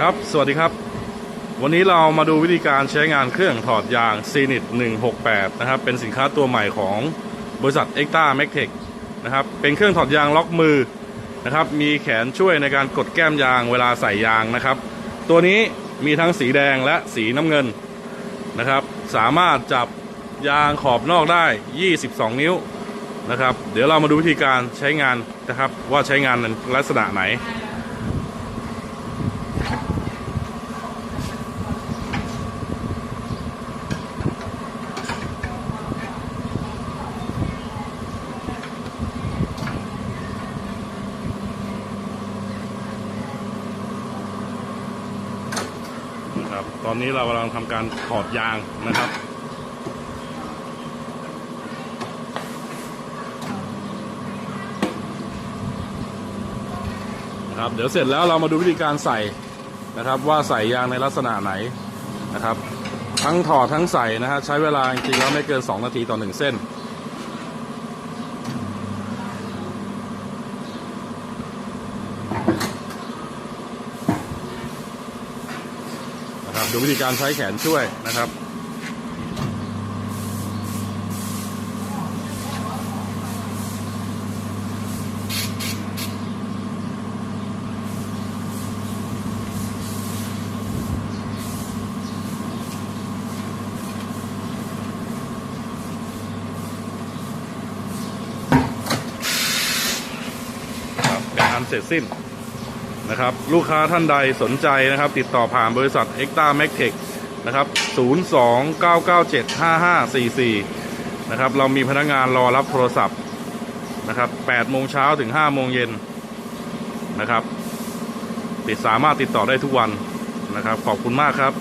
ครับ สวัสดีครับ วันนี้เรามาดูวิธีการใช้งานเครื่องถอดยาง c n i t 168 นะครับ เป็นสินค้าตัวใหม่ของบริษัท e c t a m a c t e c นะครับ เป็นเครื่องถอดยางล็อกมือนะครับ มีแขนช่วยในการกดแก้มยางเวลาใส่ยางนะครับ ตัวนี้มีทั้งสีแดงและสีน้ำเงินนะครับ สามารถจับยางขอบนอกได้ 22 นิ้วนะครับ เดี๋ยวเรามาดูวิธีการใช้งานนะครับ ว่าใช้งานในลักษณะไหน นะครับ ตอนนี้เรากำลังทำการถอดยางนะครับนะครับ เดี๋ยวเสร็จแล้วเรามาดูวิธีการใส่นะครับ ว่าใส่ยางในลักษณะไหนนะครับ ทั้งถอดทั้งใส่นะฮะใช้เวลาจริงๆแล้วไม่เกิน 2 นาทีต่อ 1 เส้น นะครับดูวิธีการใช้แขนช่วยนะครับครับเป็นอันเสร็จสิ้น นะครับ ลูกค้าท่านใดสนใจนะครับ ติดต่อผ่านบริษัท e c t a m a c t e c h นะครับ029975544 นะครับ เรามีพนักงานรอรับโทรศัพท์นะครับ8โมงเช้าถึง5โมงเย็นนะครับ ติดสามารถติดต่อได้ทุกวันนะครับ ขอบคุณมากครับ